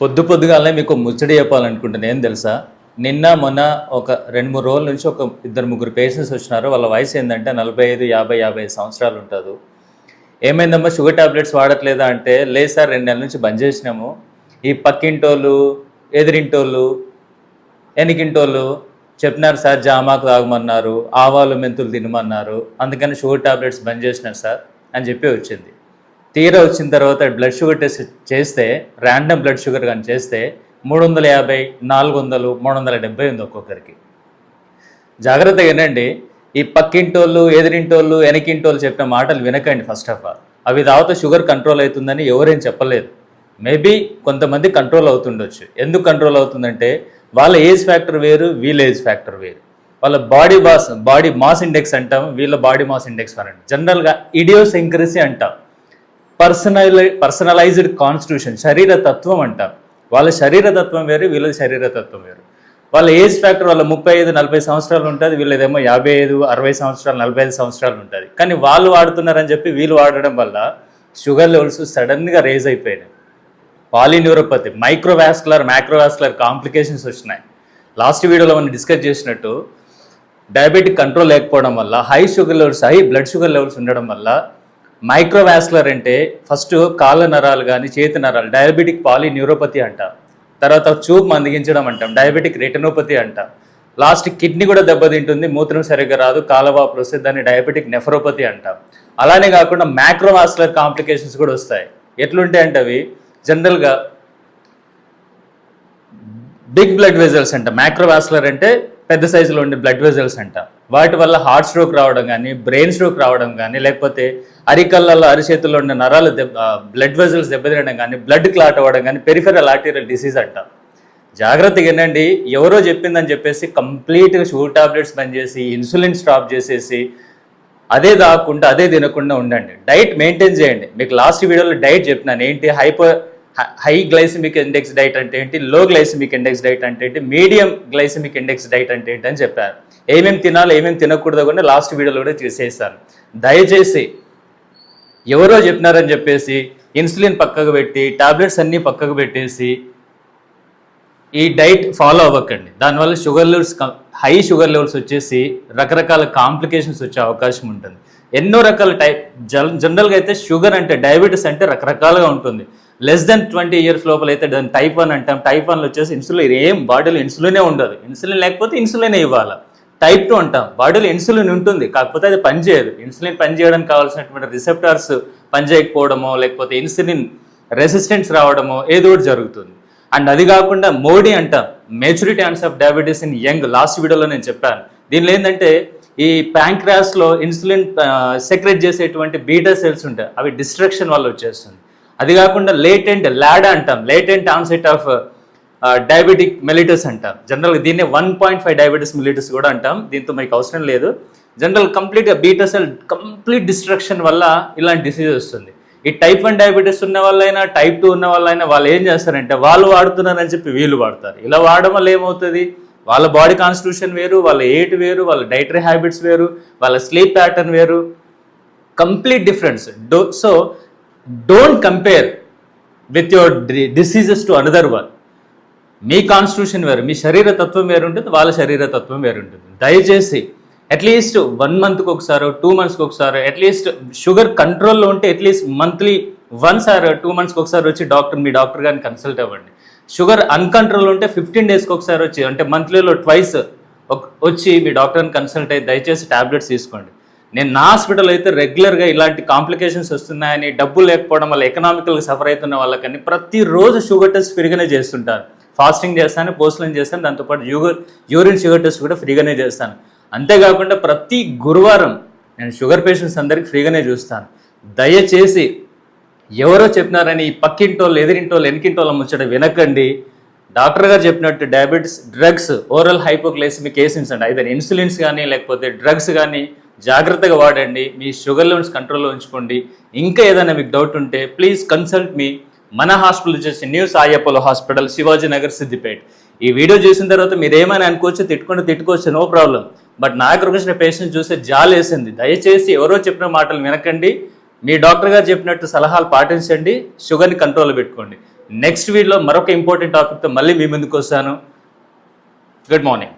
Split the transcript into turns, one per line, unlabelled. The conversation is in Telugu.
పొద్దు పొద్దుగానే మీకు ముచ్చడి చెప్పాలనుకుంటున్నా. ఏం తెలుసా? నిన్న మొన్న ఒక రెండు మూడు రోజుల నుంచి ఒక ఇద్దరు ముగ్గురు పేషెంట్స్ వచ్చినారు. వాళ్ళ వయసు ఏంటంటే నలభై ఐదు యాభై యాభై ఐదు సంవత్సరాలు ఉంటుంది. ఏమైందమ్మా? షుగర్ టాబ్లెట్స్ వాడట్లేదా అంటే లేదు సార్ రెండు నెలల నుంచి బంద్ చేసినాము. ఈ పక్కింటోళ్ళు ఎదిరింటోళ్ళు వెనకింటోళ్ళు చెప్పినారు సార్ జామాకు తాగమన్నారు ఆవాలు మెంతులు తినమన్నారు. అందుకని షుగర్ టాబ్లెట్స్ బంద్ చేసినారు సార్ అని చెప్పి వచ్చింది. తీరా వచ్చిన తర్వాత బ్లడ్ షుగర్ టెస్ట్ చేస్తే ర్యాండమ్ బ్లడ్ షుగర్ కానీ చేస్తే మూడు వందల యాభై నాలుగు వందలు మూడు వందల డెబ్బై ఉంది ఒక్కొక్కరికి. జాగ్రత్తగా వినండి. ఈ పక్కింటోళ్ళు ఎదిరింటోళ్ళు వెనకింటోళ్ళు చెప్పిన మాటలు వినకండి ఫస్ట్ ఆఫ్ ఆల్ అవి తాగితే షుగర్ కంట్రోల్ అవుతుందని ఎవరేం చెప్పలేదు. మేబీ కొంతమంది కంట్రోల్ అవుతుండొచ్చు. ఎందుకు కంట్రోల్ అవుతుందంటే వాళ్ళ ఏజ్ ఫ్యాక్టర్ వేరు వీళ్ళ ఏజ్ ఫ్యాక్టర్ వేరు. వాళ్ళ body boss body mass index అంటాం వీళ్ళ బాడీ మాస్ ఇండెక్స్ అని అంటాం. జనరల్గా ఇడియోసెంక్రసీ అంటాం. పర్సనలై పర్సనలైజ్డ్ కాన్స్టిట్యూషన్ శరీర తత్వం అంటారు వాళ్ళ శరీర తత్వం వేరు వీళ్ళ శరీర తత్వం వేరు. వాళ్ళ ఏజ్ ఫ్యాక్టర్ వాళ్ళ ముప్పై ఐదు నలభై సంవత్సరాలు ఉంటుంది వీళ్ళదేమో యాభై ఐదు అరవై సంవత్సరాలు నలభై ఐదు సంవత్సరాలు ఉంటుంది. కానీ వాళ్ళు వాడుతున్నారని చెప్పి వీళ్ళు వాడడం వల్ల షుగర్ లెవెల్స్ సడన్గా రేజ్ అయిపోయినాయి. పాలిన్యూరోపతి మైక్రోవాస్కులర్ మైక్రోవాస్కులర్ కాంప్లికేషన్స్ వచ్చినాయి. లాస్ట్ వీడియోలో మనం డిస్కస్ చేసినట్టు డయాబెటిక్ కంట్రోల్ లేకపోవడం వల్ల high sugar levels high blood sugar levels ఉండడం వల్ల మైక్రోవాస్కులర్ అంటే ఫస్ట్ కాళ్ళ నరాలు కానీ చేతి నరాలు డయాబెటిక్ పాలిన్యూరోపతి అంట. తర్వాత చూపు మందగించడం అంటాం డయాబెటిక్ రెటనోపతి అంటాం. లాస్ట్ కిడ్నీ కూడా దెబ్బతింటుంది మూత్రం సరిగ్గా రాదు కాలవాపులు వస్తే దాన్ని డయాబెటిక్ నెఫరోపతి అంటాం. అలానే కాకుండా మ్యాక్రోవాస్కులర్ కాంప్లికేషన్స్ కూడా వస్తాయి. ఎట్లుంటాయి అంటే అవి జనరల్గా బిగ్ బ్లడ్ వెజల్స్ అంట. మ్యాక్రోవాస్కులర్ అంటే పెద్ద సైజులో ఉండే బ్లడ్ వెజల్స్ అంట. వాటి వల్ల హార్ట్ స్ట్రోక్ రావడం కానీ బ్రెయిన్ స్ట్రోక్ రావడం కానీ లేకపోతే అరికళ్ళల్లో అరిచేతుల్లో ఉండే నరాలు దెబ్బ బ్లడ్ వెజల్స్ దెబ్బతినడం కానీ బ్లడ్ క్లాట్ అవ్వడం కానీ పెరిఫెరల్ ఆర్టీరియల్ డిసీజ్ అంట. జాగ్రత్తగా వినండి. ఎవరో చెప్పిందని చెప్పేసి కంప్లీట్గా షుగర్ టాబ్లెట్స్ బంద్ చేసి ఇన్సులిన్ స్టాప్ చేసేసి అదే దాక్కుండా అదే తినకుండా ఉండండి. డైట్ మెయింటైన్ చేయండి. మీకు లాస్ట్ వీడియోలో డైట్ చెప్పినాను. ఏంటి? Hyper high glycemic index diet అంటే ఏంటి? లో గ్లైసిమిక్ ఇండెక్స్ డైట్ అంటే ఏంటి? మీడియం గ్లైసిమిక్ ఇండెక్స్ డైట్ అంటే ఏంటి అని చెప్పారు. ఏమేమి తినాలో ఏమేమి తినకూడదు కూడా లాస్ట్ వీడియోలో కూడా చేసేసాను దయచేసి ఎవరో చెప్పినారని చెప్పేసి ఇన్సులిన్ పక్కకు పెట్టి టాబ్లెట్స్ అన్నీ పక్కకు పెట్టేసి ఈ డైట్ ఫాలో అవ్వకండి. దానివల్ల sugar levels high sugar levels వచ్చేసి రకరకాల కాంప్లికేషన్స్ వచ్చే అవకాశం ఉంటుంది. ఎన్నో రకాల టైప్ జనరల్గా అయితే షుగర్ అంటే డయాబెటీస్ అంటే రకరకాలుగా ఉంటుంది. లెస్ దెన్ ట్వంటీ ఇయర్స్ లోపల అయితే దాన్ని టైప్ వన్ అంటాం. టైప్ వన్లో వచ్చేసి ఇన్సులిన్ ఏం బాడీలో ఇన్సులినే ఉండదు. ఇన్సులిన్ లేకపోతే ఇన్సులినే ఇవ్వాలి. టైప్ టూ అంటాం. బాడీలో ఇన్సులిన్ ఉంటుంది. కాకపోతే అది పనిచేయదు ఇన్సులిన్ పనిచేయడానికి కావాల్సినటువంటి రిసెప్టార్స్ పనిచేయకపోవడమో లేకపోతే ఇన్సులిన్ రెసిస్టెన్స్ రావడమో ఏదో ఒకటి జరుగుతుంది. అండ్ అది కాకుండా మోడీ అంటాం. Maturity onset of diabetes in young last వీడియోలో నేను చెప్పాను. దీనిలో ఏంటంటే ఈ ప్యాంక్రాస్లో ఇన్సులిన్ సెక్రెట్ చేసేటువంటి బీటా సెల్స్ ఉంటాయి. అవి డిస్ట్రక్షన్ వల్ల వచ్చేస్తుంది. అది కాకుండా లేటెంట్ ల్యాడ అంటాం. Latent onset of diabetic mellitus అంటాం. జనరల్గా దీన్నే one point five diabetes mellitus కూడా అంటాం. దీంతో మీకు అవసరం లేదు. జనరల్ కంప్లీట్గా బీటా సెల్ కంప్లీట్ డిస్ట్రక్షన్ వల్ల ఇలాంటి డిసీజ్ వస్తుంది. ఈ టైప్ వన్ డయాబెటీస్ ఉన్న వాళ్ళైనా టైప్ టూ ఉన్న వాళ్ళైనా వాళ్ళు ఏం చేస్తారంటే వాళ్ళు వాడుతున్నారని చెప్పి వీళ్ళు వాడతారు. ఇలా వాడడం వల్ల ఏమవుతుంది? వాళ్ళ బాడీ కాన్స్టిట్యూషన్ వేరు వాళ్ళ ఏట్ వేరు వాళ్ళ డైటరీ హ్యాబిట్స్ వేరు వాళ్ళ స్లీప్ ప్యాటర్న్ వేరు. Complete difference though so don't compare with your diseases to another one me constitution వేరు మీ శరీర తత్వం వేరు ఉంటుంది వాళ్ళ శరీర తత్వం వేరు ఉంటుంది దయచేసి అట్లీస్ట్ వన్ మంత్కి ఒకసారి టూ మంత్స్కి ఒకసారి అట్లీస్ట్ షుగర్ కంట్రోల్లో ఉంటే at least monthly once or two మంత్స్కి ఒకసారి వచ్చి డాక్టర్ మీ డాక్టర్ గారిని కన్సల్ట్ అవ్వండి. షుగర్ అన్కంట్రోల్ ఉంటే ఫిఫ్టీన్ డేస్కి ఒకసారి వచ్చి అంటే మంత్లీలో ట్వైస్ వచ్చి మీ డాక్టర్ని కన్సల్ట్ అయ్యి దయచేసి టాబ్లెట్స్ తీసుకోండి. నేను నా హాస్పిటల్ అయితే రెగ్యులర్గా ఇలాంటి కాంప్లికేషన్స్ వస్తున్నాయని డబ్బులు లేకపోవడం వల్ల ఎకనామికల్గా సఫర్ అవుతున్న వాళ్ళకని ప్రతిరోజు షుగర్ టెస్ట్ ఫ్రీగానే చేస్తుంటాను ఫాస్టింగ్ చేస్తాను పోస్టింగ్ చేస్తాను దాంతోపాటు యూగర్ యూరిన్ షుగర్ టెస్ట్ కూడా ఫ్రీగానే చేస్తాను. అంతేకాకుండా ప్రతి గురువారం నేను షుగర్ పేషెంట్స్ అందరికి ఫ్రీగానే చూస్తాను. దయచేసి ఎవరో చెప్పినారని ఈ పక్కింటోళ్ళు ఎదిరింటోళ్ళు వెనకింటోళ్ళు ముచ్చట వినకండి. డాక్టర్ గారు చెప్పినట్టు డయాబెటీస్ డ్రగ్స్ ఓరల్ హైపోగ్లైసిమిక్ ఏసిన్స్ అండి. అయితే ఇన్సులిన్స్ కానీ లేకపోతే డ్రగ్స్ కానీ జాగ్రత్తగా వాడండి. మీ షుగర్ లెవెల్స్ కంట్రోల్లో ఉంచుకోండి. ఇంకా ఏదైనా మీకు డౌట్ ఉంటే ప్లీజ్ కన్సల్ట్ మీ మన హాస్పిటల్ వచ్చేసి న్యూ సాయపోలో హాస్పిటల్ శివాజీ నగర్ సిద్దిపేట్. ఈ వీడియో చూసిన తర్వాత మీరు ఏమైనా అనుకోవచ్చు తిట్టుకుంటే తిట్టుకోవచ్చు నో ప్రాబ్లం. బట్ నాకు దగ్గరకు పేషెంట్ చూస్తే జాలేసింది. దయచేసి ఎవరో చెప్పిన మాటలు వినకండి. మీ డాక్టర్ గారు చెప్పినట్టు సలహాలు పాటించండి. షుగర్ని కంట్రోల్లో పెట్టుకోండి. నెక్స్ట్ వీడియోలో మరొక ఇంపార్టెంట్ టాపిక్తో మళ్ళీ మీ ముందుకు వస్తాను. Good morning.